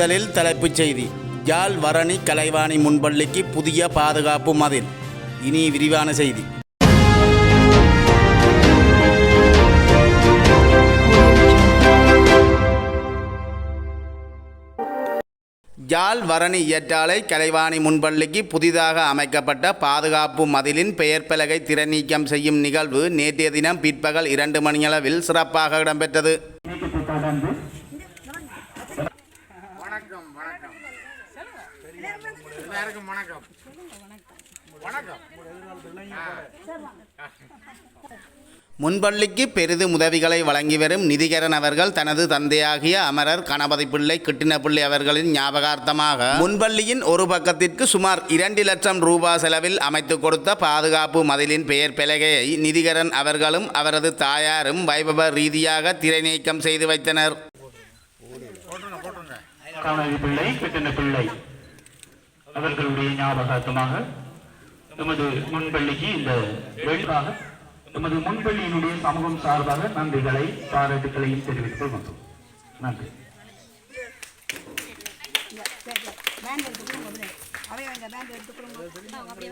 முதலில் தலைப்புச் செய்தி. யாழ் வரணி கலைவாணி முன்பள்ளிக்கு புதிய பாதுகாப்பு மதில். இனி விரிவான செய்தி. யாழ் வரணி இயற்றாலை கலைவாணி முன்பள்ளிக்கு புதிதாக அமைக்கப்பட்ட பாதுகாப்பு மதிலின் பெயர் பலகை திறநீக்கம் செய்யும் நிகழ்வு நேற்றைய தினம் பிற்பகல் இரண்டு மணியளவில் சிறப்பாக இடம்பெற்றது. வணக்கம் எல்லாருக்கும் வணக்கம். வணக்கம். முன்பள்ளிக்கு பெரிதும் உதவிகளை வழங்கி வரும் நிதிகரன் அவர்கள் தனது தந்தையாகிய அமரர் கணபதி பிள்ளை கிட்டினப்பிள்ளை அவர்களின் ஞாபகார்த்தமாக முன்பள்ளியின் ஒரு பக்கத்திற்கு சுமார் இரண்டு லட்சம் ரூபாய் செலவில் அமைத்து கொடுத்த பாதுகாப்பு மதிலின் பெயர் பலகையை நிதிகரன் அவர்களும் அவரது தாயாரும் வைபவ ரீதியாக திரைநீக்கம் செய்து வைத்தனர். கணவி பிள்ளை கிட்டன பிள்ளை. அவர்களுடைய ஞாபகார்த்தமாக நமது முன்பள்ளிக்கு இந்த வெளிவாக நமது முன்பள்ளியினுடைய சமூகம் சார்பாக நன்றிகளை பாராட்டுகளையும் தெரிவித்துக் கொள்வோம் நன்றி. பேண்ட் எடுத்து அப்படியே. பேண்ட் எடுத்து கொடுங்க அப்படியே